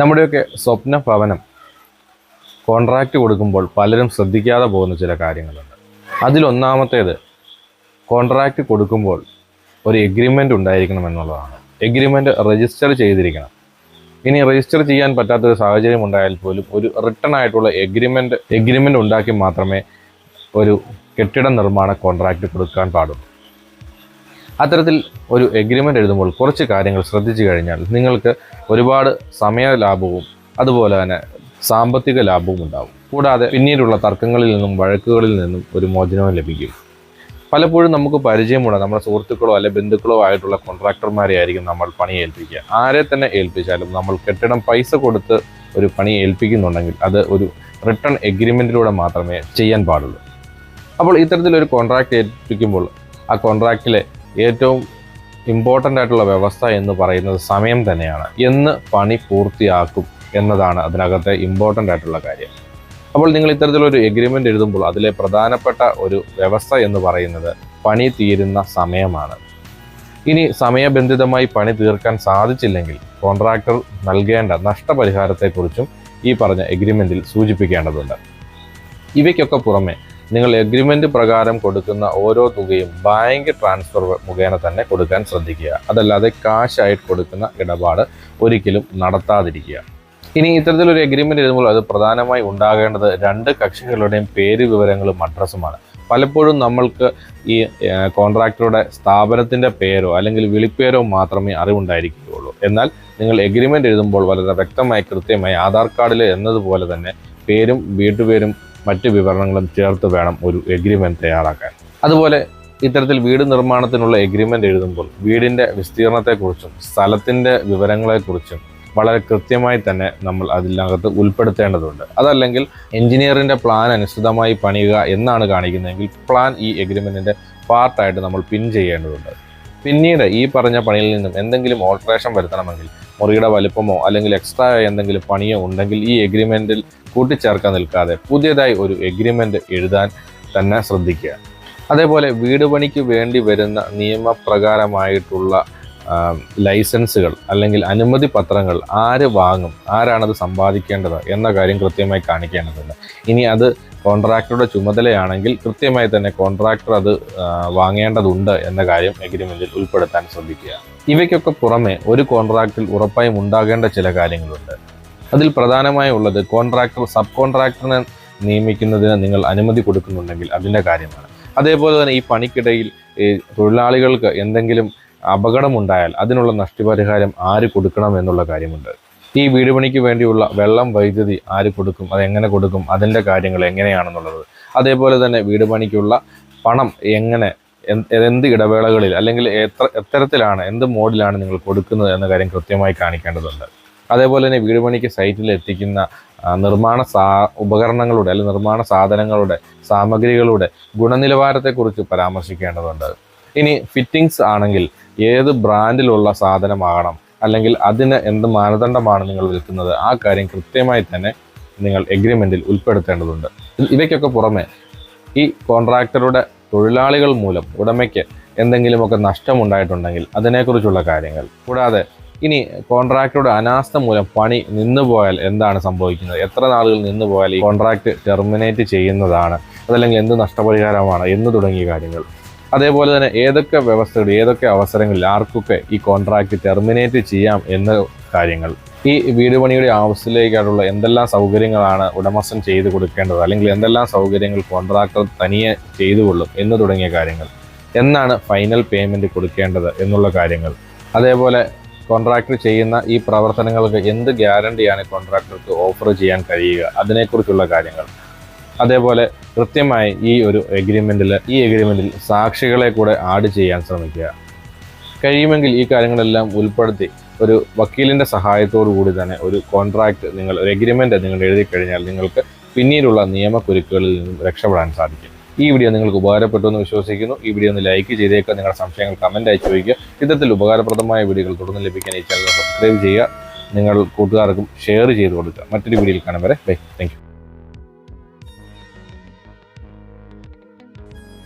നമ്മുടെയൊക്കെ സ്വപ്ന ഭവനം കോൺട്രാക്റ്റ് കൊടുക്കുമ്പോൾ പലരും ശ്രദ്ധിക്കാതെ പോകുന്ന ചില കാര്യങ്ങളുണ്ട്. അതിലൊന്നാമത്തേത് കോൺട്രാക്റ്റ് കൊടുക്കുമ്പോൾ ഒരു എഗ്രിമെന്റ് ഉണ്ടായിരിക്കണം എന്നുള്ളതാണ്. എഗ്രിമെന്റ് രജിസ്റ്റർ ചെയ്തിരിക്കണം. ഇനി രജിസ്റ്റർ ചെയ്യാൻ പറ്റാത്തൊരു സാഹചര്യം ഉണ്ടായാൽ പോലും ഒരു റിട്ടേൺ ആയിട്ടുള്ള എഗ്രിമെന്റ് എഗ്രിമെന്റ് ഉണ്ടാക്കി മാത്രമേ ഒരു കെട്ടിട നിർമ്മാണ കോൺട്രാക്റ്റ് കൊടുക്കാൻ പാടുള്ളൂ. അത്തരത്തിൽ ഒരു എഗ്രിമെന്റ് എഴുതുമ്പോൾ കുറച്ച് കാര്യങ്ങൾ ശ്രദ്ധിച്ചു കഴിഞ്ഞാൽ നിങ്ങൾക്ക് ഒരുപാട് സമയ ലാഭവും അതുപോലെ തന്നെ സാമ്പത്തിക ലാഭവും ഉണ്ടാവും. കൂടാതെ പിന്നീടുള്ള തർക്കങ്ങളിൽ നിന്നും വഴക്കുകളിൽ നിന്നും ഒരു മോചനവും ലഭിക്കും. പലപ്പോഴും നമുക്ക് പരിചയമുള്ള നമ്മുടെ സുഹൃത്തുക്കളോ അല്ലെ ബന്ധുക്കളോ ആയിട്ടുള്ള കോൺട്രാക്ടർമാരെ ആയിരിക്കും നമ്മൾ പണി ഏൽപ്പിക്കുക. ആരെ തന്നെ ഏൽപ്പിച്ചാലും നമ്മൾ കെട്ടിടം പൈസ കൊടുത്ത് ഒരു പണി ഏൽപ്പിക്കുന്നുണ്ടെങ്കിൽ അത് ഒരു റിട്ടേൺ എഗ്രിമെന്റിലൂടെ മാത്രമേ ചെയ്യാൻ പാടുള്ളൂ. അപ്പോൾ ഇത്തരത്തിലൊരു കോൺട്രാക്റ്റ് ഏൽപ്പിക്കുമ്പോൾ ആ കോൺട്രാക്റ്റിലെ ഏറ്റവും ഇമ്പോർട്ടന്റ് ആയിട്ടുള്ള വ്യവസ്ഥ എന്ന് പറയുന്നത് സമയം തന്നെയാണ്. എന്ന് പണി പൂർത്തിയാക്കും എന്നതാണ് അതിനകത്തെ ഇമ്പോർട്ടന്റ് ആയിട്ടുള്ള കാര്യം. അപ്പോൾ നിങ്ങൾ ഇത്തരത്തിലൊരു എഗ്രിമെന്റ് എഴുതുമ്പോൾ അതിലെ പ്രധാനപ്പെട്ട ഒരു വ്യവസ്ഥ എന്ന് പറയുന്നത് പണി തീരുന്ന സമയമാണ്. ഇനി സമയബന്ധിതമായി പണി തീർക്കാൻ സാധിച്ചില്ലെങ്കിൽ കോൺട്രാക്ടർ നൽകേണ്ട നഷ്ടപരിഹാരത്തെക്കുറിച്ചും ഈ പറഞ്ഞ എഗ്രിമെന്റിൽ സൂചിപ്പിക്കേണ്ടതുണ്ട്. ഇവയ്ക്കൊക്കെ പുറമെ നിങ്ങൾ എഗ്രിമെന്റ് പ്രകാരം കൊടുക്കുന്ന ഓരോ തുകയും ബാങ്ക് ട്രാൻസ്ഫർ മുഖേന തന്നെ കൊടുക്കാൻ ശ്രദ്ധിക്കുക. അതല്ലാതെ കാശായിട്ട് കൊടുക്കുന്ന ഇടപാട് ഒരിക്കലും നടത്താതിരിക്കുക. ഇനി ഇത്തരത്തിലൊരു എഗ്രിമെന്റ് എഴുതുമ്പോൾ അത് പ്രധാനമായി ഉണ്ടാകേണ്ടത് രണ്ട് കക്ഷികളുടെയും പേര് വിവരങ്ങളും അഡ്രസ്സുമാണ് പലപ്പോഴും നമ്മൾക്ക് ഈ കോൺട്രാക്ടറുടെ സ്ഥാപനത്തിന്റെ പേരോ അല്ലെങ്കിൽ വിളിപ്പേരോ മാത്രമേ അറിവുണ്ടായിരിക്കുകയുള്ളൂ. എന്നാൽ നിങ്ങൾ എഗ്രിമെന്റ് എഴുതുമ്പോൾ വളരെ വ്യക്തമായി കൃത്യമായി ആധാർ കാർഡിൽ എന്നതുപോലെ തന്നെ പേരും വീട്ടുപേരും മറ്റ് വിവരണങ്ങളും ചേർത്ത് വേണം ഒരു എഗ്രിമെന്റ് തയ്യാറാക്കാൻ. അതുപോലെ ഇത്തരത്തിൽ വീട് നിർമ്മാണത്തിനുള്ള എഗ്രിമെന്റ് എഴുതുമ്പോൾ വീടിന്റെ വിസ്തീർണത്തെക്കുറിച്ചും സ്ഥലത്തിന്റെ വിവരങ്ങളെക്കുറിച്ചും വളരെ കൃത്യമായി തന്നെ നമ്മൾ അതിനകത്ത് ഉൾപ്പെടുത്തേണ്ടതുണ്ട്. അതല്ലെങ്കിൽ എഞ്ചിനീയറിന്റെ പ്ലാൻ അനുസൃതമായി പണിയുക എന്നാണ് കാണിക്കുന്നതെങ്കിൽ പ്ലാൻ ഈ എഗ്രിമെന്റിന്റെ പാർട്ടായിട്ട് നമ്മൾ പിൻ ചെയ്യേണ്ടതുണ്ട്. പിന്നീട് ഈ പറഞ്ഞ പണിയിൽ നിന്നും എന്തെങ്കിലും ഓൾട്രേഷൻ വരുത്തണമെങ്കിൽ മുറിയുടെ വലുപ്പമോ അല്ലെങ്കിൽ എക്സ്ട്രാ എന്തെങ്കിലും പണിയോ ഉണ്ടെങ്കിൽ ഈ എഗ്രിമെന്റിൽ കൂട്ടിച്ചേർക്കാൻ നിൽക്കാതെ പുതിയതായി ഒരു എഗ്രിമെന്റ് എഴുതാൻ തന്നെ ശ്രദ്ധിക്കുക. അതേപോലെ വീട് പണിക്ക് വേണ്ടി വരുന്ന നിയമപ്രകാരമായിട്ടുള്ള ലൈസൻസുകൾ അല്ലെങ്കിൽ അനുമതി പത്രങ്ങൾ ആര് വാങ്ങും ആരാണത് സമ്പാദിക്കേണ്ടത് എന്ന കാര്യം കൃത്യമായി കാണിക്കേണ്ടതുണ്ട്. ഇനി അത് കോൺട്രാക്ടറുടെ ചുമതലയാണെങ്കിൽ കൃത്യമായി തന്നെ കോൺട്രാക്ടർ അത് വാങ്ങേണ്ടതുണ്ട് എന്ന കാര്യം എഗ്രിമെന്റിൽ ഉൾപ്പെടുത്താൻ ശ്രദ്ധിക്കുക. ഇവയ്ക്കൊക്കെ പുറമെ ഒരു കോൺട്രാക്റ്റിൽ ഉറപ്പായും ഉണ്ടാകേണ്ട ചില കാര്യങ്ങളുണ്ട്. അതിൽ പ്രധാനമായി ഉള്ളത് കോൺട്രാക്ടർ സബ് കോൺട്രാക്ടറിനെ നിയമിക്കുന്നതിന് നിങ്ങൾ അനുമതി കൊടുക്കുന്നുണ്ടെങ്കിൽ അതിന്റെ കാര്യമാണ്. അതേപോലെ തന്നെ ഈ പണിക്കിടയിൽ തൊഴിലാളികൾക്ക് എന്തെങ്കിലും അപകടമുണ്ടായാൽ അതിനുള്ള നഷ്ടപരിഹാരം ആര് കൊടുക്കണം എന്നുള്ള കാര്യമുണ്ട്. ഈ വീട് പണിക്ക് വേണ്ടിയുള്ള വെള്ളം വൈദ്യുതി ആര് കൊടുക്കും അത് എങ്ങനെ കൊടുക്കും അതിന്റെ കാര്യങ്ങൾ എങ്ങനെയാണെന്നുള്ളത്. അതേപോലെ തന്നെ വീട് പണിക്കുള്ള പണം എങ്ങനെ എന്ത് ഇടവേളകളിൽ അല്ലെങ്കിൽ എത്ര എത്തരത്തിലാണ് എന്ത് മോഡിലാണ് നിങ്ങൾ കൊടുക്കുന്നത് എന്ന കാര്യം കൃത്യമായി കാണിക്കേണ്ടതുണ്ട്. അതേപോലെ തന്നെ വീട് പണിക്ക് സൈറ്റിൽ എത്തിക്കുന്ന നിർമ്മാണ സാ ഉപകരണങ്ങളുടെ അല്ലെങ്കിൽ നിർമ്മാണ സാധനങ്ങളുടെ സാമഗ്രികളുടെ ഗുണനിലവാരത്തെക്കുറിച്ച് പരാമർശിക്കേണ്ടതുണ്ട്. ഇനി ഫിറ്റിങ്സ് ആണെങ്കിൽ ഏത് ബ്രാൻഡിലുള്ള സാധനമാകണം അല്ലെങ്കിൽ അതിന് എന്ത് മാനദണ്ഡമാണ് നിങ്ങൾ വിൽക്കുന്നത് ആ കാര്യം കൃത്യമായി തന്നെ നിങ്ങൾ എഗ്രിമെന്റിൽ ഉൾപ്പെടുത്തേണ്ടതുണ്ട്. ഇവയ്ക്കൊക്കെ പുറമെ ഈ കോൺട്രാക്ടറുടെ തൊഴിലാളികൾ മൂലം ഉടമയ്ക്ക് എന്തെങ്കിലുമൊക്കെ നഷ്ടമുണ്ടായിട്ടുണ്ടെങ്കിൽ അതിനെക്കുറിച്ചുള്ള കാര്യങ്ങൾ. കൂടാതെ ഇനി കോൺട്രാക്ടറുടെ അനാസ്ഥ മൂലം പണി നിന്നുപോയാൽ എന്താണ് സംഭവിക്കുന്നത്? എത്ര നാളുകൾ നിന്നുപോയാൽ ഈ കോൺട്രാക്ട് ടെർമിനേറ്റ് ചെയ്യുന്നതാണ്? അതല്ലെങ്കിൽ എന്ത് നഷ്ടപരിഹാരമാണ്? എന്ന് തുടങ്ങിയ കാര്യങ്ങൾ. അതേപോലെ തന്നെ ഏതൊക്കെ വ്യവസ്ഥകൾ ഏതൊക്കെ അവസരങ്ങളിൽ ആർക്കൊക്കെ ഈ കോൺട്രാക്ട് ടെർമിനേറ്റ് ചെയ്യാം എന്ന കാര്യങ്ങൾ. ഈ വീട് പണിയുടെ ആവശ്യത്തിലേക്കായിട്ടുള്ള എന്തെല്ലാം സൗകര്യങ്ങളാണ് ഉടമസ്ഥൻ ചെയ്തു കൊടുക്കേണ്ടത് അല്ലെങ്കിൽ എന്തെല്ലാം സൗകര്യങ്ങൾ കോൺട്രാക്ടർ തനിയെ ചെയ്തുകൊള്ളും എന്ന് തുടങ്ങിയ കാര്യങ്ങൾ. എന്നാണ് ഫൈനൽ പേയ്മെന്റ് കൊടുക്കേണ്ടത് എന്നുള്ള കാര്യങ്ങൾ. അതേപോലെ കോൺട്രാക്ടർ ചെയ്യുന്ന ഈ പ്രവർത്തനങ്ങൾക്ക് എന്ത് ഗ്യാരണ്ടിയാണ് കോൺട്രാക്ടർക്ക് ഓഫർ ചെയ്യാൻ കഴിയുക? അതിനെക്കുറിച്ചുള്ള കാര്യങ്ങൾ. അതേപോലെ കൃത്യമായി ഈ ഒരു എഗ്രിമെന്റിൽ ഈ എഗ്രിമെന്റിൽ സാക്ഷികളെ കൂടെ ആഡ് ചെയ്യാൻ ശ്രമിക്കുക. കഴിയുമെങ്കിൽ ഈ കാര്യങ്ങളെല്ലാം ഉൾപ്പെടുത്തി ഒരു വക്കീലിന്റെ സഹായത്തോടു കൂടി തന്നെ ഒരു കോൺട്രാക്റ്റ് നിങ്ങൾ ഒരു എഗ്രിമെന്റ് നിങ്ങൾ എഴുതി കഴിഞ്ഞാൽ നിങ്ങൾക്ക് പിന്നീടുള്ള നിയമക്കുരുക്കുകളിൽ നിന്നും രക്ഷപ്പെടാൻ സാധിക്കും. ഈ വീഡിയോ നിങ്ങൾക്ക് ഉപകാരപ്പെട്ടു എന്ന് വിശ്വസിക്കുന്നു. ഈ വീഡിയോ ഒന്ന് ലൈക്ക് ചെയ്തേക്കുക. നിങ്ങളുടെ സംശയങ്ങൾ കമന്റ് അയച്ചു ചോദിക്കുക. ഇത്തരത്തിൽ ഉപകാരപ്രദമായ വീഡിയോകൾ തുടർന്ന് ലഭിക്കാൻ ഈ ചാനൽ സബ്സ്ക്രൈബ് ചെയ്യുക. നിങ്ങൾ കൂട്ടുകാർക്കും ഷെയർ ചെയ്ത് കൊടുക്കുക. മറ്റൊരു വീഡിയോയിൽ കാണാൻ വരെ. ബൈ. താങ്ക്